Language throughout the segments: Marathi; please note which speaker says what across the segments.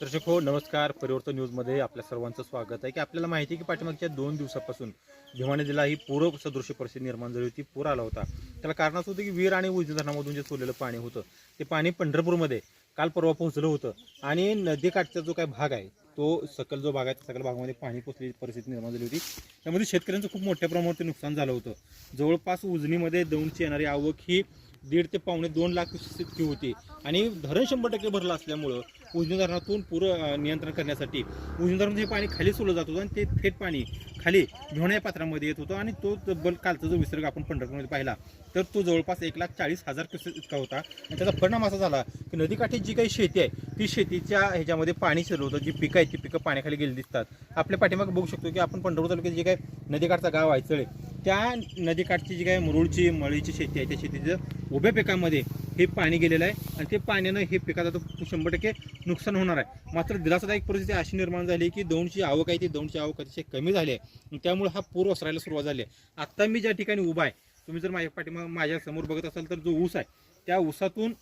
Speaker 1: दर्शक हो नमस्कार. परिवर्तन न्यूजमध्ये आपल्या सर्वांचं स्वागत आहे. की आपल्याला माहिती आहे की पाठीमागच्या दोन दिवसापासून भिवाणी जिल्हा ही पूर सदृश्य परिस्थिती निर्माण झाली होती पूर आला होता. त्याला कारण असं होतं की वीर आणि उजनी धरणामधून जे सोडलेलं पाणी होतं ते पाणी पंढरपूरमध्ये काल परवा पोहोचलं होतं. आणि नदीकाठचा जो काही भाग आहे तो सकल जो भाग आहे त्या सकल भागामध्ये पाणी पोचलेली परिस्थिती निर्माण झाली होती. त्यामध्ये शेतकऱ्यांचं खूप मोठ्या प्रमाणावरती नुकसान झालं होतं. जवळपास उजनीमध्ये दौंडची येणारी आवक ही दीड ते पावणे दोन लाख इतकी होती. आणि धरण शंभर टक्के भरलं असल्यामुळं उजनी धरणातून पूर नियंत्रण करण्यासाठी उजनी धरण हे पाणी खाली सोडलं जात होतं आणि ते थेट पाणी खाली धुण्या पात्रामध्ये येत होतं आणि तो बल कालचा जो विसर्ग आपण पंढरपूरमध्ये पाहिला तर तो जवळपास एक लाख चाळीस हजार क्युसेस इतका होता. आणि त्याचा परिणाम असा झाला की नदीकाठी जी काही शेती आहे ती शेतीच्या ह्याच्यामध्ये पाणी शिरलं होतं. जी पिकं आहेत ती पिकं पाण्याखाली गेली दिसतात. आपल्या पाठीमागे बघू शकतो की आपण पंढरपूर तालुक्यात जे काही नदीकाठचा गाव आहे चळे त्या नदीकाठची जी काही मुरुळची मळीची शेती आहे त्या शेतीचं उभ्या पिकामध्ये हे पाणी गेलेलं आहे आणि ते पाण्यानं हे पिकाचं आता शंभर टक्के नुकसान होणार आहे. मात्र दिलासादायक परिस्थिती अशी निर्माण झाली की दौंडची आवक आहे ती दौंडची आवक अतिशय कमी झाली आहे. आणि त्यामुळे हा पूर ओसरायला सुरुवात झाली आहे. आत्ता मी ज्या ठिकाणी उभा आहे तुम्ही जर माझ्या पाठीमा माझ्यासमोर बघत असाल तर जो ऊस आहे त्या ऊसातून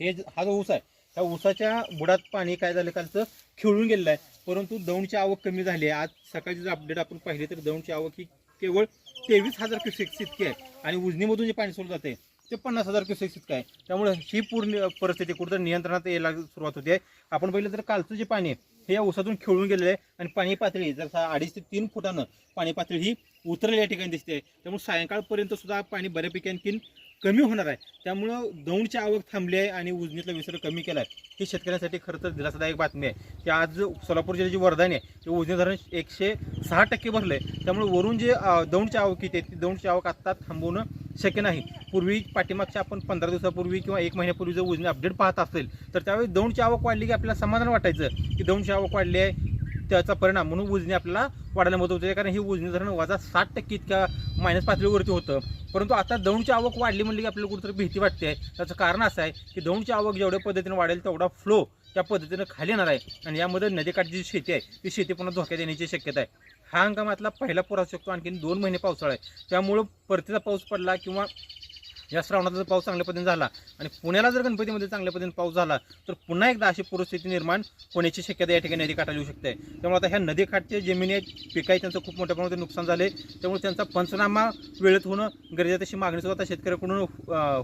Speaker 1: हे ज- हा जो ऊस आहे त्या ऊसाच्या बुडात पाणी काय झालं कालचं खिळून गेलेलं आहे. परंतु दौंडची आवक कमी झाली आहे. आज सकाळची जर अपडेट आपण पाहिली तर दौंडची आवक ही केवळ तेवीस हजार क्युसेक्स इतकी आहे. आणि उजनीमधून जे पाणी सोडलं जाते ते पन्नास हजार क्युसेक्स इतकं आहे. त्यामुळे ही पूर्ण परिस्थिती कुठं नियंत्रणात यायला सुरुवात होते. आहे आपण पहिलं तर कालचं जे पाणी आहे हे या ऊसातून खिळून गेलेलं आहे आणि पाणी पातळी जर अडीच ते तीन फुटानं पाणी पातळी ही उतरलेल्या ठिकाणी दिसते त्यामुळे सायंकाळपर्यंत सुद्धा पाणी बऱ्यापैकी आणखीन कमी होणार आहे. त्यामुळं दौंडची आवक थांबली आहे आणि उजनीतला विसर्ग कमी केला आहे. ही शेतकऱ्यांसाठी खरं तर दिलासादायक बातमी आहे की आज जो सोलापूर जिल्ह्याची वरदान आहे ते उजनी धरण एकशे सहा टक्के भरलं आहे त्यामुळे वरून जे दौंडची आवक येते ती दौंडची आवक आत्ता थांबवणं शक्य नाही. पूर्वी पाठीमागच्या आपण पंधरा दिवसापूर्वी किंवा एक महिन्यापूर्वी जर उजनी अपडेट पाहत असेल तर त्यावेळी दौंडची आवक वाढली की आपल्याला समाधान वाटायचं की दौंडची आवक वाढली आहे त्याचा परिणाम म्हणून उजनी आपल्याला वाढायला मदत होते. कारण ही उजनी धरण वजा साठ टक्के इतक्या मायनस पातळीवरती होतं. परंतु आता दौंडची आवक वाढली म्हणली की आपल्याला कुठेतरी भीती वाटते आहे. त्याचं कारण असं आहे की दौंडची आवक जेवढ्या पद्धतीने वाढेल तेवढा फ्लो त्या पद्धतीनं खाली येणार आहे. आणि यामध्ये नदीकाठची जी शेती आहे ती शेती पुन्हा धोक्यात येण्याची शक्यता आहे. हा हंगामातला पहिला पूर असू शकतो. आणखीन दोन महिने पावसाळा आहे. त्यामुळं परतीचा पाऊस पडला किंवा या श्रावणात जर पाऊस चांगल्या पद्धतीने झाला आणि पुण्याला जर गणपतीमध्ये चांगल्या पद्धतीने पाऊस झाला तर पुन्हा एकदा अशी परिस्थिती निर्माण होण्याची शक्यता या ठिकाणी नदीकाठाला येऊ शकते. त्यामुळे आता ह्या नदीकाठच्या जमिनी आहेत पिकं आहे त्यांचं खूप मोठ्या प्रमाणात नुकसान झाले. त्यामुळे त्यांचा पंचनामा वेळेत होणं गरजेचं तशी मागणी सुद्धा आता शेतकऱ्याकडून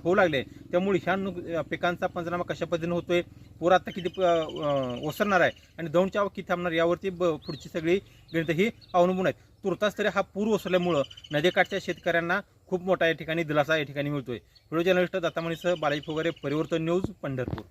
Speaker 1: होऊ लागले त्यामुळे ह्या नुक पिकांचा पंचनामा कशा पद्धतीने होतोय पूर आता किती ओसरणार आहे आणि दौंडच्या किती थांबणार यावरती ब- पुढची सगळी गणितं ही अवलंबून आहेत. तुर्तास तरी हा पूर ओसरल्यामुळं नदीकाठच्या शेतकऱ्यांना खूप मोठा या ठिकाणी दिलासा या ठिकाणी मिळतोय. व्हिडिओ जर्नलिस्ट दत्तामणीसह बालाजी फुगारे परिवर्तन न्यूज पंढरपूर.